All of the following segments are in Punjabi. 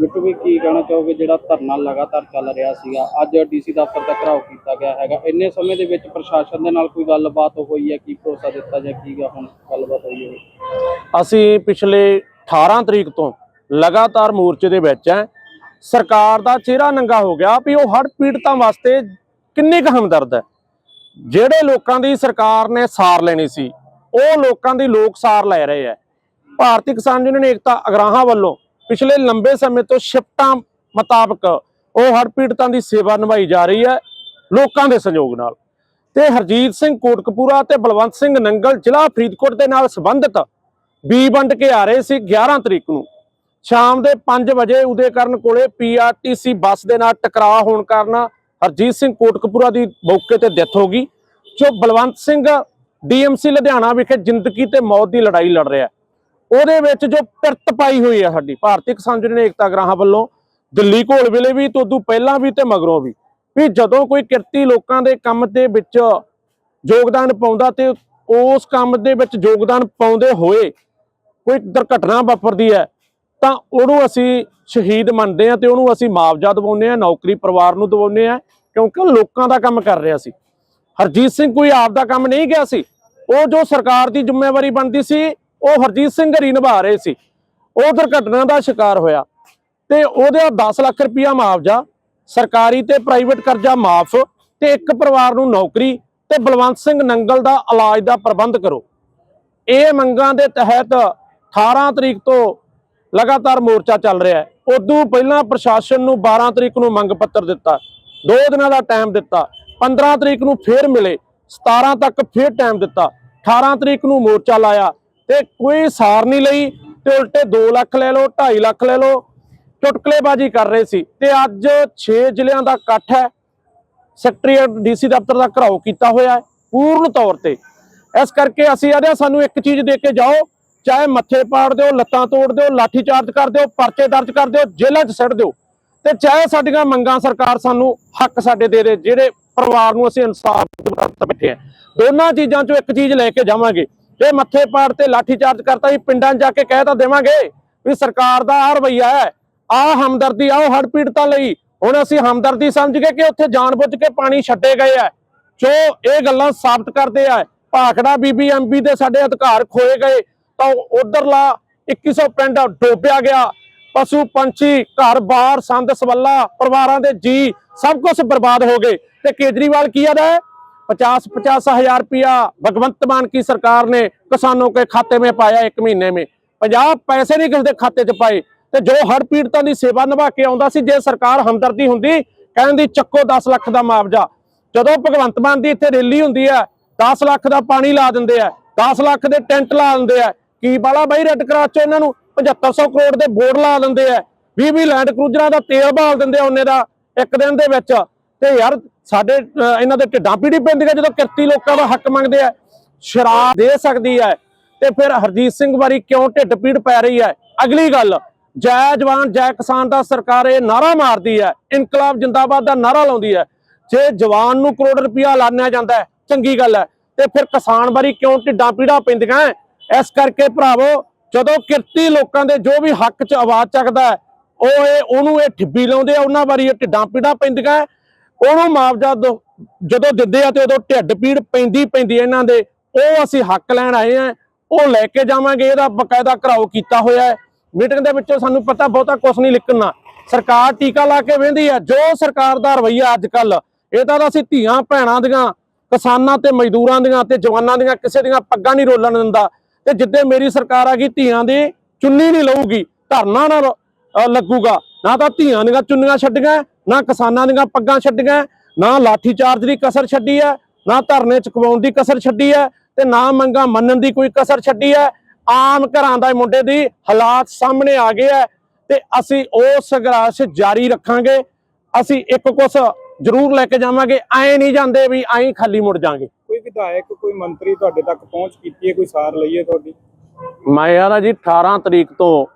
ਬਿੱਟੂ ਵੀ ਕੀ ਕਹਿਣਾ ਚਾਹੋਗੇ? ਜਿਹੜਾ ਧਰਨਾ ਲਗਾਤਾਰ ਚੱਲ ਰਿਹਾ ਸੀਗਾ, ਅੱਜ ਡੀਸੀ ਦਫ਼ਤਰ ਦਾ ਘਰਾਓ ਕੀਤਾ ਗਿਆ ਹੈਗਾ। ਇੰਨੇ ਸਮੇਂ ਦੇ ਵਿੱਚ ਪ੍ਰਸ਼ਾਸਨ ਦੇ ਨਾਲ ਕੋਈ ਗੱਲਬਾਤ ਹੋਈ ਹੈ? ਕੀ ਭਰੋਸਾ ਦਿੱਤਾ ਜਾਂ ਕੀ ਗਾ ਹੁਣ ਗੱਲਬਾਤ ਹੋਈ ਹੈ? ਅਸੀਂ ਪਿਛਲੇ 18 ਤਰੀਕ ਤੋਂ ਲਗਾਤਾਰ ਮੋਰਚੇ ਦੇ ਵਿੱਚ ਹੈ। ਸਰਕਾਰ ਦਾ ਚਿਹਰਾ ਨੰਗਾ ਹੋ ਗਿਆ ਵੀ ਉਹ ਹੜ੍ਹ ਪੀੜਤਾਂ ਵਾਸਤੇ ਕਿੰਨੀ ਕੁ ਹਮਦਰਦ ਹੈ। ਜਿਹੜੇ ਲੋਕਾਂ ਦੀ ਸਰਕਾਰ ਨੇ ਸਾਰ ਲੈਣੀ ਸੀ, ਉਹ ਲੋਕਾਂ ਦੀ ਲੋਕ ਸਾਰ ਲੈ ਰਹੇ ਹੈ। ਭਾਰਤੀ ਕਿਸਾਨ ਯੂਨੀਅਨ ਏਕਤਾ ਅਗਰਾਹਾਂ ਵੱਲੋਂ ਪਿਛਲੇ ਲੰਬੇ ਸਮੇਂ ਤੋਂ ਸ਼ਿਫਟਾਂ ਮੁਤਾਬਕ ਉਹ ਹੜ੍ਹ ਪੀੜਤਾਂ ਦੀ ਸੇਵਾ ਨਿਭਾਈ ਜਾ ਰਹੀ ਹੈ ਲੋਕਾਂ ਦੇ ਸਹਿਯੋਗ ਨਾਲ ਤੇ ਹਰਜੀਤ ਸਿੰਘ ਕੋਟਕਪੂਰਾ ਤੇ ਬਲਵੰਤ ਸਿੰਘ ਨੰਗਲ ਜ਼ਿਲ੍ਹਾ ਫਰੀਦਕੋਟ ਦੇ ਨਾਲ ਸੰਬੰਧਿਤ ਬੀ ਵੰਡ ਕੇ ਆ ਰਹੇ ਸੀ 11 ਤਰੀਕ ਨੂੰ ਸ਼ਾਮ ਦੇ 5 ਵਜੇ ਉਦੇ ਕਰਨ ਕੋਲੇ ਪੀਆਰਟੀਸੀ ਬੱਸ ਦੇ ਨਾਲ ਟਕਰਾਅ ਹੋਣ ਕਾਰਨ ਹਰਜੀਤ ਸਿੰਘ ਕੋਟਕਪੂਰਾ ਦੀ ਮੌਕੇ ਤੇ ਡੈਥ ਹੋ ਗਈ, ਜੋ ਬਲਵੰਤ ਸਿੰਘ ਡੀਐਮਸੀ ਲੁਧਿਆਣਾ ਵਿਖੇ ਜ਼ਿੰਦਗੀ ਤੇ ਮੌਤ ਦੀ ਲੜਾਈ ਲੜ ਰਿਹਾ ਹੈ। ਉਹਦੇ ਵਿੱਚ ਜੋ ਪਿਰਤ ਪਾਈ ਹੋਈ ਹੈ ਸਾਡੀ, ਭਾਰਤੀ ਕਿਸਾਨ ਯੂਨੀਅਨ ਏਕਤਾ ਗ੍ਰਾਹਾਂ ਵੱਲੋਂ, ਦਿੱਲੀ ਘੋਲ ਵੇਲੇ ਵੀ, ਤੇ ਉਦੋਂ ਪਹਿਲਾਂ ਵੀ ਤੇ ਮਗਰੋਂ ਵੀ ਵੀ ਜਦੋਂ ਕੋਈ ਕਿਰਤੀ ਲੋਕਾਂ ਦੇ ਕੰਮ ਦੇ ਵਿੱਚ ਯੋਗਦਾਨ ਪਾਉਂਦਾ ਤੇ ਉਸ ਕੰਮ ਦੇ ਵਿੱਚ ਯੋਗਦਾਨ ਪਾਉਂਦੇ ਹੋਏ ਕੋਈ ਦੁਰਘਟਨਾ ਵਾਪਰਦੀ ਹੈ, ਤਾਂ ਉਹਨੂੰ ਅਸੀਂ ਸ਼ਹੀਦ ਮੰਨਦੇ ਆ ਤੇ ਉਹਨੂੰ ਅਸੀਂ ਮੁਆਵਜ਼ਾ ਦਿਵਾਉਂਦੇ ਆ ਨੌਕਰੀ ਪਰਿਵਾਰ ਨੂੰ ਦਿਵਾਉਂਦੇ ਆ ਕਿਉਂਕਿ ਉਹ ਲੋਕਾਂ ਦਾ ਕੰਮ ਕਰ ਰਿਹਾ ਸੀ। ਹਰਜੀਤ ਸਿੰਘ ਕੋਈ ਆਪ ਦਾ ਕੰਮ ਨਹੀਂ ਗਿਆ ਸੀ, ਉਹ ਜੋ ਸਰਕਾਰ ਦੀ ਜ਼ਿੰਮੇਵਾਰੀ ਬਣਦੀ ਸੀ ਉਹ ਹਰਜੀਤ ਸਿੰਘ ਹਰੀ ਨਿਭਾ ਰਹੇ ਸੀ। ਉਹ ਦੁਰਘਟਨਾ ਦਾ ਸ਼ਿਕਾਰ ਹੋਇਆ ਤੇ ਉਹਦੇ 10 ਲੱਖ ਰੁਪਇਆ ਮੁਆਵਜ਼ਾ, ਸਰਕਾਰੀ ਤੇ ਪ੍ਰਾਈਵੇਟ ਕਰਜ਼ਾ ਮਾਫ ਤੇ ਇੱਕ ਪਰਿਵਾਰ ਨੂੰ ਨੌਕਰੀ ਤੇ ਬਲਵੰਤ ਸਿੰਘ ਨੰਗਲ ਦਾ ਇਲਾਜ ਦਾ ਪ੍ਰਬੰਧ ਕਰੋ। ਇਹ ਮੰਗਾਂ ਦੇ ਤਹਿਤ 18 ਤਰੀਕ ਤੋਂ ਲਗਾਤਾਰ ਮੋਰਚਾ ਚੱਲ ਰਿਹਾ ਹੈ। ਉਦੋਂ ਪਹਿਲਾਂ ਪ੍ਰਸ਼ਾਸਨ ਨੂੰ 12 ਤਰੀਕ ਨੂੰ ਮੰਗ ਪੱਤਰ ਦਿੱਤਾ, ਦੋ ਦਿਨਾਂ ਦਾ ਟਾਈਮ ਦਿੱਤਾ 15 ਤਰੀਕ ਨੂੰ ਫੇਰ ਮਿਲੇ 17 ਤੱਕ ਫੇਰ ਟਾਈਮ ਦਿੱਤਾ 18 ਤਰੀਕ ਨੂੰ ਮੋਰਚਾ ਲਾਇਆ ਤੇ ਕੋਈ ਸਾਰ ਨਹੀਂ ਲਈ ਤੇ ਉਲਟੇ 2 ਲੱਖ ਲੈ ਲਓ 2.5 ਲੱਖ ਲੈ ਲਓ। ਚੁਟਕਲੇਬਾਜ਼ੀ ਕਰ ਰਹੇ ਸੀ। ਤੇ ਅੱਜ 6 ਜ਼ਿਲ੍ਹਿਆਂ ਦਾ ਇਕੱਠ ਹੈ। ਸੈਕਟਰੀਏਟ ਡੀਸੀ ਦਫ਼ਤਰ ਦਾ ਘਰਾਓ ਕੀਤਾ ਹੋਇਆ ਹੈ, ਪੂਰਨ ਤੌਰ ਤੇ। ਇਸ ਕਰਕੇ ਅਸੀਂ ਆਦੇ ਸਾਨੂੰ ਇੱਕ ਚੀਜ਼ ਦੇ ਕੇ ਜਾਓ, ਚਾਹੇ ਮੱਥੇ ਪਾੜ ਦਿਓ, ਲੱਤਾਂ ਤੋੜ ਦਿਓ, ਲਾਠੀ ਚਾਰਜ ਕਰ ਦਿਓ, ਪਰਚੇ ਦਰਜ ਕਰ ਦਿਓ, ਜੇਲ੍ਹਾਂ 'ਚ ਸੱਟ ਦਿਓ। ਤੇ ਚਾਹੇ ਸਾਡੀਆਂ ਮੰਗਾਂ ਸਰਕਾਰ ਸਾਨੂੰ ਹੱਕ ਸਾਡੇ ਦੇ ਦੇ, ਜਿਹੜੇ ਪਰਿਵਾਰ ਨੂੰ ਅਸੀਂ ਇਨਸਾਫ ਦਿੱਤਾ ਬੈਠੇ ਆ ਦੋਨਾਂ ਚੀਜ਼ਾਂ 'ਚੋਂ ਇੱਕ ਚੀਜ਼ ਲੈ ਕੇ ਜਾਵਾਂਗੇ। ਜੇ ਮੱਥੇ ਪਾੜ ਤੇ ਲਾਠੀ ਚਾਰਜ ਕਰਤਾ ਹੀ ਪਿੰਡਾਂ 'ਚ ਜਾ ਕੇ ਕਹਿ ਤਾਂ ਦੇਵਾਂਗੇ ਵੀ ਸਰਕਾਰ ਦਾ ਆ ਰਵਈਆ ਹੈ। ਆ ਹਮਦਰਦੀ ਆਓ ਹੜ ਪੀੜਤਾਂ ਲਈ ਹੁਣ ਅਸੀਂ ਹਮਦਰਦੀ ਸਮਝ ਕੇ ਕਿ ਉੱਥੇ ਜਾਣਬੁੱਝ ਕੇ ਪਾਣੀ ਛੱਡੇ ਗਏ ਆ। ਜੋ ਇਹ ਗੱਲਾਂ ਸਾਬਤ ਕਰਦੇ ਆ, ਭਾਖੜਾ ਬੀਬੀ ਬੀਬੀਐਮਬੀ ਦੇ ਸਾਡੇ ਅਧਿਕਾਰ ਖੋਏ ਗਏ, ਤਾਂ ਉਧਰਲਾ 2100 ਪਿੰਡ ਡੋਬਿਆ ਗਿਆ। ਪਸ਼ੂ ਪੰਛੀ ਘਰ-ਬਾਰ ਸੰਦ ਸਵੱਲਾ, ਪਰਿਵਾਰਾਂ ਦੇ ਜੀ ਸਭ ਕੁਝ ਬਰਬਾਦ ਹੋ ਗਏ। ਤੇ ਕੇਜਰੀਵਾਲ ਕੀ ਆਦਾ ਹੈ? 50 50 हजार रुपया भगवंत मान की सरकार ने किसानों के खाते में पाया एक महीने में 50 ਪੈਸੇ ਨਹੀਂ ਕਿਸੇ ਦੇ ਖਾਤੇ 'ਚ ਪਾਏ ਤੇ ਜੋ ਹੜ ਪੀੜਤਾਂ ਦੀ ਸੇਵਾ ਨਿਭਾ ਕੇ ਆਉਂਦਾ ਸੀ ਜੇ ਸਰਕਾਰ ਹਮਦਰਦੀ ਹੁੰਦੀ ਕਹਿੰਦੀ ਚੱਕੋ 10 ਲੱਖ ਦਾ ਮੁਆਵਜ਼ਾ ਜਦੋਂ ਭਗਵੰਤ ਮਾਨ ਦੀ ਇੱਥੇ ਰੈਲੀ ਹੁੰਦੀ ਹੈ 10 ਲੱਖ ਦਾ ਪਾਣੀ ਲਾ ਦਿੰਦੇ ਆ 10 ਲੱਖ ਦੇ ਟੈਂਟ ਲਾ ਦਿੰਦੇ ਆ ਕੀ ਬਾਲਾ ਬਾਈ ਰੈੱਡ ਕਰਾਸ ਚ ਇਹਨਾਂ ਨੂੰ 7500 ਕਰੋੜ ਦੇ ਬੋਰਡ ਲਾ ਦਿੰਦੇ ਆ 20 20 ਲੈਂਡ ਕਰੂਜ਼ਰਾਂ ਦਾ ਤੇਲ ਬਾਲ ਦਿੰਦੇ ਆ ਉਹਨੇ ਦਾ ਇੱਕ ਦਿਨ ਦੇ ਵਿੱਚ ਤੇ ਯਾਰ ਸਾਡੇ ਇਹਨਾਂ ਦੇ ਢਿੱਡਾਂ ਪੀੜੀ ਪੈਂਦੀ ਹੈ ਜਦੋਂ ਕਿਰਤੀ ਲੋਕਾਂ ਦਾ ਹੱਕ ਮੰਗਦੇ ਆ ਸ਼ਰਾਬ ਦੇ ਸਕਦੀ ਹੈ। ਤੇ ਫਿਰ ਹਰਜੀਤ ਸਿੰਘ ਵਾਰੀ ਕਿਉਂ ਢਿੱਡ ਪੀੜ ਪੈ ਰਹੀ ਹੈ? ਅਗਲੀ ਗੱਲ ਜੈ ਜਵਾਨ ਜੈ ਕਿਸਾਨ ਦਾ ਸਰਕਾਰ ਇਹ ਨਾਰਾ ਮਾਰਦੀ ਹੈ ਇਨਕਲਾਬ ਜਿੰਦਾਬਾਦ ਦਾ ਨਾਰਾ ਲਾਉਂਦੀ ਹੈ। ਜੇ ਜਵਾਨ ਨੂੰ ਕਰੋੜ ਰੁਪਇਆ ਲਾਣਿਆ ਜਾਂਦਾ ਹੈ ਚੰਗੀ ਗੱਲ ਹੈ। ਤੇ ਫਿਰ ਕਿਸਾਨ ਵਾਰੀ ਕਿਉਂ ਢਿੱਡਾਂ ਪੀੜਾ ਪੈਂਦੀਆਂ ਹੈ? ਇਸ ਕਰਕੇ ਭਰਾਵੋ ਜਦੋਂ ਕਿਰਤੀ ਲੋਕਾਂ ਦੇ ਜੋ ਵੀ ਹੱਕ 'ਚ ਆਵਾਜ਼ ਚੱਕਦਾ ਹੈ, ਉਹ ਇਹ ਉਹਨੂੰ ਇਹ ਠਿੱਬੀ ਲਾਉਂਦੇ ਆ ਉਹਨਾਂ ਵਾਰੀ ਇਹ ਢਿੱਡਾਂ ਪੀੜਾ ਪੈਂਦੀਆਂ ਉਹਨੂੰ ਮੁਆਵਜ਼ਾ ਦੋ- ਜਦੋਂ ਦਿੰਦੇ ਆ ਤੇ ਉਦੋਂ ਢਿੱਡ ਪੀੜ ਪੈਂਦੀ ਪੈਂਦੀ ਇਹਨਾਂ ਦੇ। ਉਹ ਅਸੀਂ ਹੱਕ ਲੈਣ ਆਏ ਆ, ਉਹ ਲੈ ਕੇ ਜਾਵਾਂਗੇ, ਇਹਦਾ ਬਕਾਇਦਾ ਘਰਾਓ ਕੀਤਾ ਹੋਇਆ ਹੈ। ਮੀਟਿੰਗ ਦੇ ਵਿੱਚੋਂ ਸਾਨੂੰ ਪਤਾ ਬਹੁਤਾ ਕੁਝ ਨਹੀਂ ਲਿਖਣਾ। ਸਰਕਾਰ ਟੀਕਾ ਲਾ ਕੇ ਵੇਂਦੀ ਹੈ ਜੋ ਸਰਕਾਰ ਦਾ ਰਵਈਆ ਅੱਜ ਕੱਲ ਇਹ ਤਾਂ ਅਸੀਂ ਧੀਆਂ ਭੈਣਾਂ ਦੀਆਂ, ਕਿਸਾਨਾਂ ਤੇ ਮਜ਼ਦੂਰਾਂ ਦੀਆਂ ਤੇ ਜਵਾਨਾਂ ਦੀਆਂ, ਕਿਸੇ ਦੀਆਂ ਪੱਗਾਂ ਨਹੀਂ ਰੋਲਣ ਦਿੰਦਾ। ਤੇ ਜਿੱਦੇ ਮੇਰੀ ਸਰਕਾਰ ਆ ਗਈ, ਧੀਆਂ ਦੀ ਚੁੰਨੀ ਨਹੀਂ ਲਊਗੀ, ਧਰਨਾ ਨਾ ਲੱਗੂਗਾ। ਨਾ ਤਾਂ ਧੀਆਂ ਦੀਆਂ ਚੁੰਨੀਆਂ ਛੱਡੀਆਂ ਨਾ ਕਿਸਾਨਾਂ ਦੀਆਂ ਪੱਗਾਂ ਛੱਡੀਆਂ ਨਾ ਲਾਠੀ ਚਾਰਜ ਦੀ ਕਸਰ ਛੱਡੀ ਹੈ ਨਾ ਧਰਨੇ ਚੁਕਵਾਉਣ ਦੀ ਕਸਰ ਛੱਡੀ ਹੈ ਤੇ ਨਾ ਮੰਗਾਂ ਮੰਨਣ ਦੀ ਕੋਈ ਕਸਰ ਛੱਡੀ ਹੈ। ਆਮ ਘਰਾਂ ਦਾ ਮੁੰਡੇ ਦੀ ਹਾਲਾਤ ਸਾਹਮਣੇ ਆ ਗਏ ਹੈ ਤੇ ਅਸੀਂ ਉਹ ਸੰਘਰਸ਼ ਜਾਰੀ ਰੱਖਾਂਗੇ। ਅਸੀਂ ਇੱਕ ਕੁਛ ਜ਼ਰੂਰ ਲੈ ਕੇ ਜਾਵਾਂਗੇ ਐ ਨਹੀਂ ਜਾਂਦੇ ਵੀ ਐਂ ਖਾਲੀ ਮੁੜ ਜਾਾਂਗੇ। ਕੋਈ ਵਿਧਾਇਕ ਕੋਈ ਮੰਤਰੀ ਤੁਹਾਡੇ ਤੱਕ ਪਹੁੰਚ ਕੀਤੀ ਹੈ ਕੋਈ ਸਾਰ ਲਈ ਹੈ ਤੁਹਾਡੀ? ਮੈਂ ਯਾਰ ਜੀ 18 ਤਰੀਕ ਤੋਂ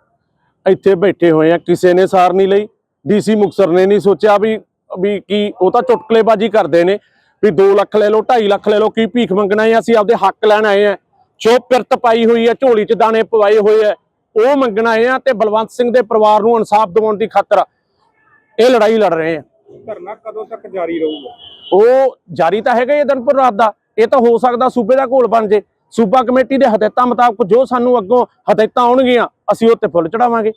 ਇੱਥੇ ਬੈਠੇ ਹੋਏ ਆ ਕਿਸੇ ਨੇ ਸਾਰ ਨਹੀਂ ਲਈ। ਡੀਸੀ ਮੁਕਸਰ ਨੇ ਨਹੀਂ ਸੋਚਿਆ ਵੀ ਵੀ ਕੀ ਉਹ ਤਾਂ ਚੁਟਕਲੇਬਾਜ਼ੀ ਕਰਦੇ ਨੇ ਵੀ 2 ਲੱਖ ਲੈ ਲੋ 2.5 ਲੱਖ ਲੈ ਲਓ ਕੀ ਭੀਖ ਮੰਗਣਾ ਹੈ? ਅਸੀਂ ਆਪਦੇ ਹੱਕ ਲੈਣ ਆਏ ਆ। ਜੋ ਪਿਰਤ ਪਾਈ ਹੋਈ ਹੈ ਝੋਲੀ 'ਚ ਦਾਣੇ ਪਵਾਏ ਹੋਏ ਆ ਉਹ ਮੰਗਣਾ ਆਏ ਆ ਤੇ ਬਲਵੰਤ ਸਿੰਘ ਦੇ ਪਰਿਵਾਰ ਨੂੰ ਇਨਸਾਫ ਦਿਵਾਉਣ ਦੀ ਖਾਤਰ ਇਹ ਲੜਾਈ ਲੜ ਰਹੇ ਆ। ਧਰਨਾ ਕਦੋਂ ਤੱਕ ਜਾਰੀ ਰਹੂਗਾ? ਉਹ ਜਾਰੀ ਤਾਂ ਹੈਗਾ ਇਹ ਦਿਨ ਪਰ ਰਾਤ ਦਾ। ਇਹ ਤਾਂ ਹੋ ਸਕਦਾ ਸੂਬੇ ਦਾ ਘੋਲ ਬਣ ਜੇ। ਸੂਬਾ ਕਮੇਟੀ ਦੇ ਹਦਾਇਤਾਂ ਮੁਤਾਬਕ ਜੋ ਸਾਨੂੰ ਅੱਗੋਂ ਹਦਾਇਤਾਂ ਆਉਣਗੀਆਂ, ਅਸੀਂ ਉਹ ਤੇ ਫੁੱਲ ਚੜਾਵਾਂਗੇ।